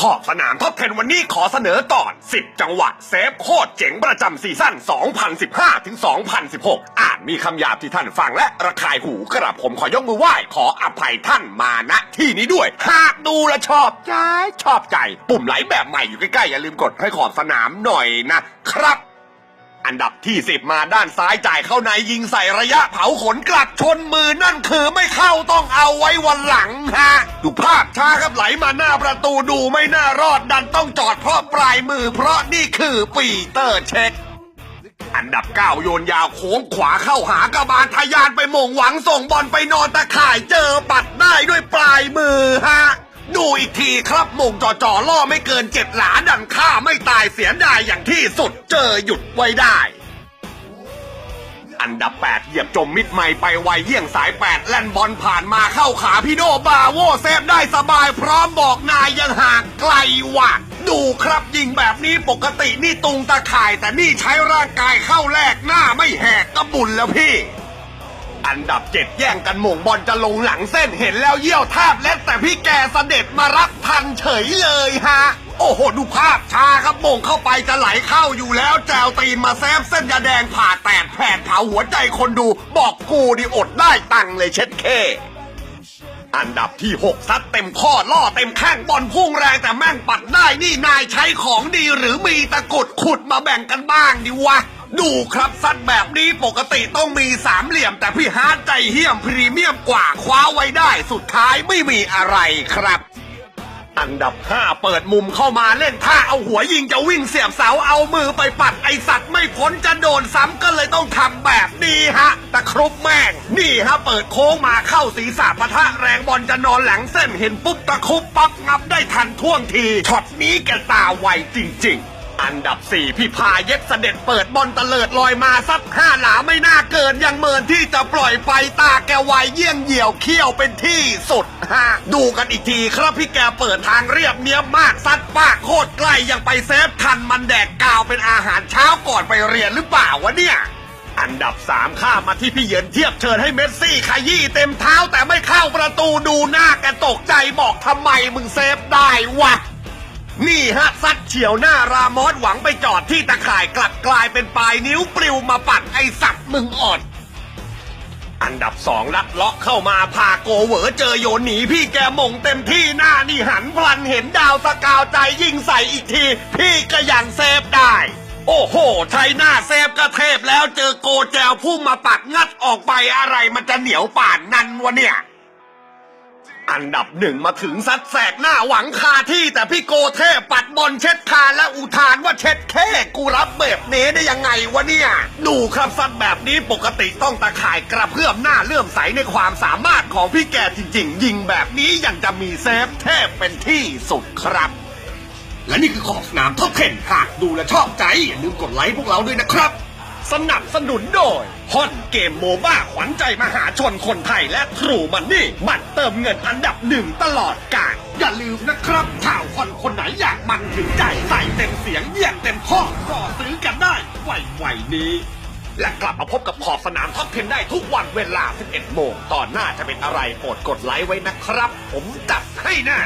ขอบสนามท็อปเทนวันนี้ขอเสนอตอน 10 จังหวะเซฟโคตรเจ๋งประจำซีซั่น 2015 ถึง 2016 อาจมีคำหยาบที่ท่านฟังและระคายหูกระผมขอยกมือไหว้ขออภัยท่านมาณที่นี้ด้วย หากดูและชอบใจชอบใจ ปุ่มไลค์แบบใหม่อยู่ใกล้ๆ อย่าลืมกดให้ขอบสนามหน่อยนะครับ อันดับที่10มาด้านซ้ายจ่ายเข้าในยิงใส่ระยะเผาขนกลับชนมือนั่นคือไม่เข้าต้องเอาไว้วันหลังฮะดูภาพช้าครับไหลมาหน้าประตูดูไม่น่ารอดดันต้องจอดเพราะปลายมือ เพราะนี่คือปีเตอร์เช็คอันดับ9โยนยาวโค้งขวาเข้าหากระบาลทะยานไปหม่งหวังส่งบอลไปนอนตะข่ายเจอปัดได้ด้วยปลายมือฮะ อีกทีครับมงจ่อจ่อล่อไม่เกินเจ็ดหลาดันฆ่าไม่ตายเสียดายอย่างที่สุดเจอหยุดไว้ได้ อันดับ 8 เหยียบจมมิดใหม่ไปไวเยี่ยงสาย 8 แล่นบอลผ่านมาเข้าขาพี่โดบาโวเซฟได้สบายพร้อมบอกนายยังห่างไกลว่ะดูครับยิงแบบนี้ปกตินี่ตุงตะข่ายแต่นี่ใช้ร่างกายเข้าแลกหน้าไม่แหกก็บุญแล้วพี่ อันดับ7แย่งกันหม่งบอลจะลงหลังเส้นเห็นแล้วเยี่ยวแทบเล็ดแต่พี่แกเสด็จมารับทันเฉยเลยฮะ โอ้โห ดูภาพช้าครับโมงเข้าไปจะไหลเข้าอยู่แล้วแจวตีนมาแซฟเส้นยาแดงผ่าแตกแผดเผาหัวใจคนดู บอกกูดิอดได้ตังเลยเช็ดเคอันดับที่ 6 ซัดเต็มข้อล่อเต็มแข้งบอลพุ่งแรงแต่แม่งปัดได้นี่นายใช้ของดีหรือมีตะกุดขุดมาแบ่งกันบ้างดิวะ ดูครับซัดแบบนี้ปกติต้องมีสามเหลี่ยม แต่พี่ฮาร์ดใจเหี้ยมพรีเมียมกว่าคว้าไว้ได้ สุดท้ายไม่มีอะไรครับอันดับ 5 เปิดมุมเข้ามาเล่นท่าเอาหัวยิงจะวิ่งเสียบเสาเอามือไปปัดไอสัตว์ไม่พ้นจะโดนซ้ำก็เลยต้องทำแบบนี้ฮะตะครุบแม่ง นี่ฮะเปิดโค้งมาเข้าศีรษะปะทะแรงบอลจะนอนหลังเส้นเห็นปุ๊บตะครุบปั๊บงับได้ทันท่วงทีช็อตนี้แกตาไวจริง ๆ อันดับ 4 พี่พาเย็ดเสด็จเปิดบอลตะเลิดลอยมาซัดห้าหลาไม่น่าเกิน ยังเมินที่จะปล่อยไปตาแกไวเยี่ยงเหี่ยวเขี้ยวเป็นที่สุดฮะดูกันอีกทีครับพี่แกเปิดทางเรียบเนี้ยบมากซัดป้ากโคตรใกล้ยังไปเซฟทันมันแดกกาวเป็นอาหารเช้าก่อนไปเรียนหรือเปล่าวะเนี่ยอันดับ 3 ข้ามาที่พี่เยินเทียบเชิญให้เมสซี่ขยี้เต็มเท้าแต่ไม่เข้าประตูดูหน้าแกตกใจบอกทำไมมึงเซฟได้วะ นี่ฮะซัดเฉียวหน้ารามอสหวังไปจอดที่ตะข่ายกลับกลายเป็นปลายนิ้วปลิวมาปัดไอสัตว์มึงอดอันดับสองลัดเลาะเข้ามาพาโกเหวอเจอโยนหนีพี่แกมงเต็มที่หน้านี่หันพลันเห็นดาวสกาวใจยิงใส่อีกที พี่ก็ยังเซฟได้ โอ้โหใช้หน้าเซฟก็เทพแล้วเจอโกแจวพุ่งมาปัดงัดออกไปอะไรมันจะเหนียวป่านนั้นวะเนี่ย อันดับหนึ่งมาถึงซัดแสกหน้าหวังคาที่แต่พี่โกเทพปัดบอลเช็ดคาและอุทานว่าเช็ดแค่กูรับแบบนี้ได้ยังไงวะเนี่ย ดูครับซัดแบบนี้ปกติต้องตะข่ายกระเพื่อมหน้าเลื่อมใสในความสามารถของพี่แกจริง ๆ ยิงแบบนี้ยังจะมีเซฟเทพเป็นที่สุดครับ และนี่คือขอบสนามท็อป10หากดูและชอบใจอย่าลืมกดไลค์พวกเราด้วยนะครับ สนับสนุนโดยฮอนเกมโมบ้าขวัญใจมหาชนคนไทยและทรูมันนี่บัตรเติมเงินอันดับหนึ่งตลอดกาลอย่าลืมนะครับข่าวคอนคนไหนอยากมันถึงใจใส่เต็มเสียงเยี่ยงเต็มข้อก็ซื้อกันได้ไวๆนี้และกลับมาพบกับขอบสนามท็อป10ได้ทุกวันเวลา 11 โมง ตอนหน้าจะเป็นอะไรโปรดกดไลค์ไว้นะครับ ผมจัดให้แน่